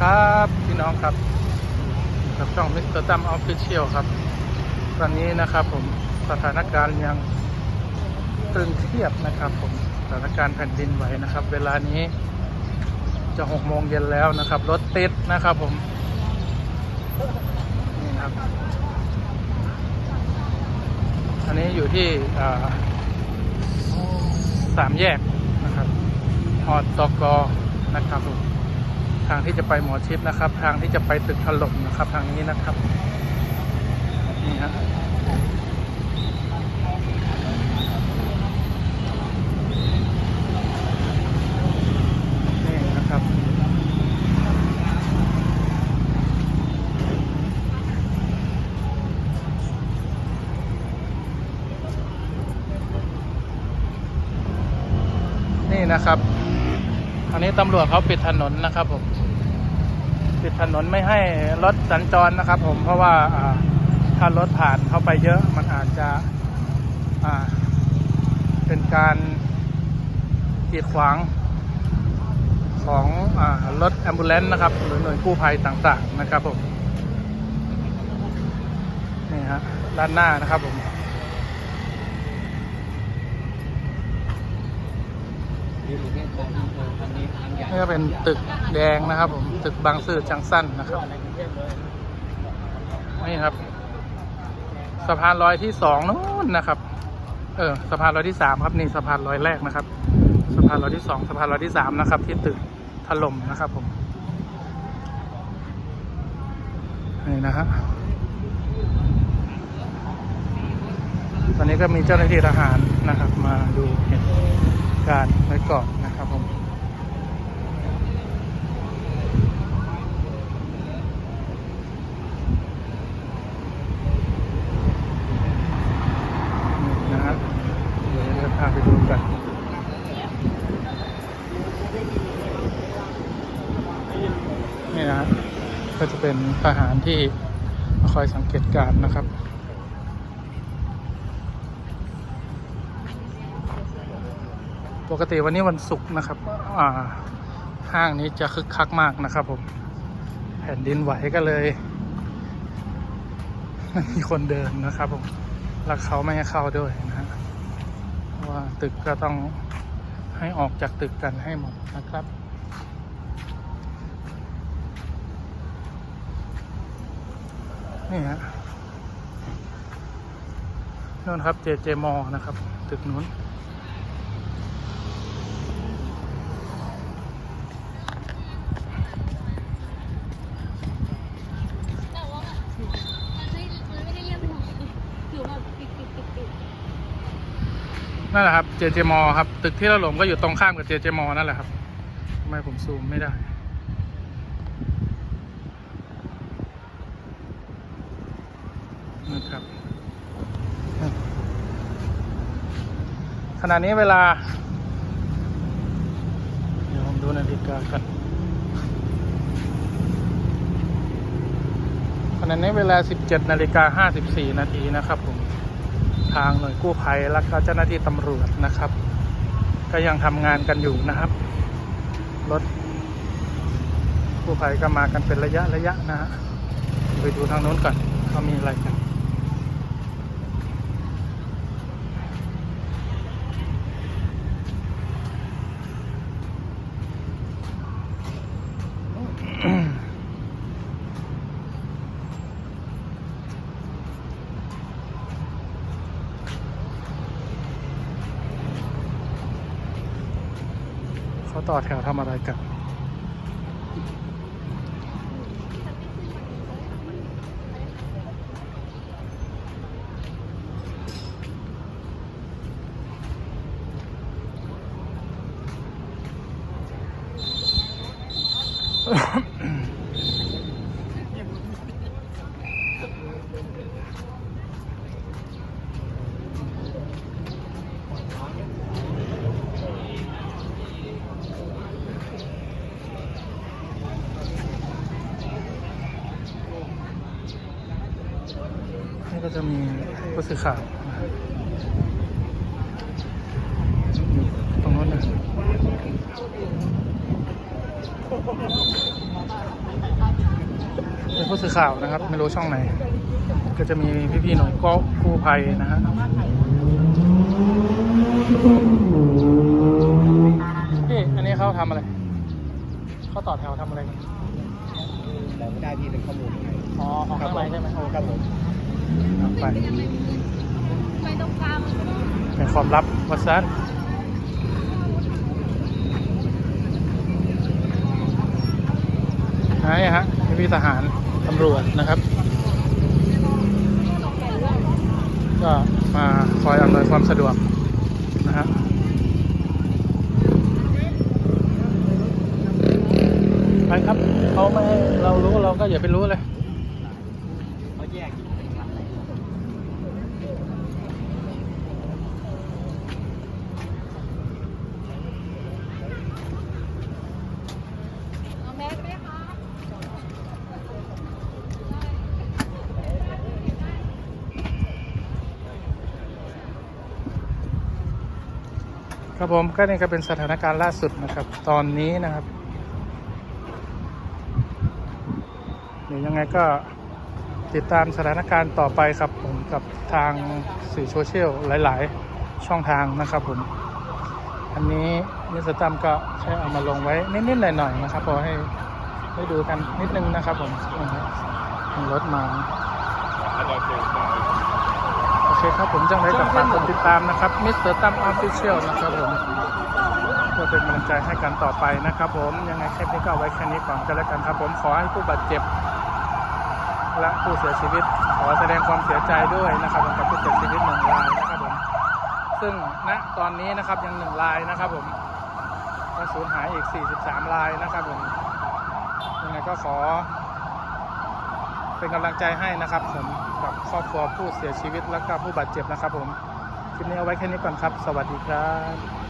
ครับพี่น้องครับกับช่องมิสเตอร์ตั้มออฟฟิเชียลครับ ตอนนี้นะครับผมสถานการณ์ยังตึงเครียดนะครับผมสถานการณ์แผ่นดินไหวนะครับ เวลานี้จะหกโมงเย็นแล้วนะครับ รถติดนะครับผมนี่ครับ อันนี้อยู่ที่สามแยกนะครับหอดตกนะครับผม ทางที่จะไปหมอชิดนะครับ ทางที่จะไปตึกถล่มนะครับ ทางนี้นะครับนี่ฮะนี่นะครับนี่นะครับอันนี้ตำรวจเขาปิดถนนนะครับผม ปิดถนนไม่ให้รถสัญจรนะครับ ผมเพราะว่าถ้ารถผ่านเข้าไปเยอะมันอาจจะเป็นการกีดขวางของอรถแอมบูเลนต์นะครับ หรือหน่วยกู้ภัยต่างๆนะครับผมนี่ฮะด้านหน้านะครับผม นี่ประเทศไทยอำเภอพันนี้ทางใหญ่ นี่ก็เป็นตึกแดงนะครับ ผมตึกบางซื่อจังสั้นนะครับนี่ครับ สะพานลอยที่สองนู้นนะครับ เออสะพานลอยที่สามครับนี่สะพานลอยแรกนะครับ สะพานลอยที่สองสะพานลอยที่สามนะครับ ที่ตึกถล่มนะครับผมนี่นะฮะตอนนี้ก็มีเจ้าหน้าที่ทหารนะครับ มาดูเหตุ การไว้ก่อนนะครับผมนี่นะฮะเดี๋ยวจะพาไปดูกันนี่นะฮะก็จะเป็นทหารที่คอยสังเกตการณ์นะครับ ปกติวันนี้วันศุกร์นะครับ อ่า ห้างนี้จะคึกคักมากนะครับผม แผ่นดินไหวก็เลยไม่มีคนเดินนะครับผมแล้วเขาไม่ให้เข้าด้วยนะฮะเพราะว่าตึกก็ต้องให้ออกจากตึกกันให้หมดนะครับนี่ฮะนู่นครับเจเจมอนะครับ ตึกนู้น แต่ว่ามันไม่ มันไม่ได้เรียบร้อยอยู่แบบปิดปิดปิดปิด นั่นแหละครับเจเจมอครับ ตึกที่เราหลงก็อยู่ตรงข้ามกับเจเจมอนั่นแหละครับทำไมผมซูมไม่ได้นะครับขณะนี้เวลา เดี๋ยวผมดูนาฬิกากันขณะนี้เวลา 17นาฬิกา54นาทีนะครับผม ทางหน่วยกู้ภัยและก็เจ้าหน้าที่ตำรวจนะครับ ก็ยังทำงานกันอยู่นะครับ รถกู้ภัยก็มากันเป็นระยะระยะนะฮะไปดูทางโน้นก่อนเขามีอะไรกัน เขาต่อแถวทำอะไรกัน จะมีผู้สื่อข่าวนะครับอยู่ตรงนู้นนะผู้สื่อข่าวนะครับ ไม่รู้ช่องไหน ก็จะมีพี่ๆหน่วยก็กู้ภัยนะฮะพี่อันนี้เขาทำอะไร เขาต่อแถวทำอะไรกันเราไม่ได้ที่เป็นข้อมูลยังไงอ๋อของข้างในใช่ไหมโอ้ครับผมไปไปตรงกลางมันเป็นความลับวัดซันนี่ฮะพี่ๆทหารตำรวจนะครับ ก็มาคอยอำนวยความสะดวกนะฮะไปครับเขาไม่เรารู้เราก็อย่าไปรู้เลย เขาแยกอยู่เป็นครั้ง เอาแมสไหมคะ ครับผมก็นี่ก็เป็นสถานการณ์ล่าสุดนะครับ ตอนนี้นะครับ เดี๋ยวยังไงก็ติดตามสถานการณ์ต่อไปครับผมกับทางสื่อโซเชียลหลาย ๆ ช่องทางนะครับผม อันนี้นิสตัมก็แค่เอามาลงไว้นิด ๆ หน่อย ๆ นะครับพอให้ได้ดูกันนิดนึงนะครับผมรถมา โอเคครับผมจังไรกับฝากกดติดตามนะครับมิสเตอร์ตั้มออฟฟิเชียลนะครับผมเพื่อเป็นกำลังใจให้กันต่อไปนะครับผมยังไงแค่นี้ก็เอาไว้แค่นี้ก่อนก็แล้วกันครับผมขอให้ผู้บาดเจ็บ และผู้เสียชีวิต ขอแสดงความเสียใจด้วยนะครับผมกับผู้เสียชีวิตหนึ่งรายนะครับผมซึ่งณตอนนี้นะครับยังหนึ่งรายนะครับผมและสูญหายอีก 43รายนะครับผมยังไงก็ขอ เป็นกำลังใจให้นะครับผม กับครอบครัวผู้เสียชีวิตและก็ผู้บาดเจ็บนะครับผมคลิปนี้เอาไว้แค่นี้ก่อนครับ สวัสดีครับ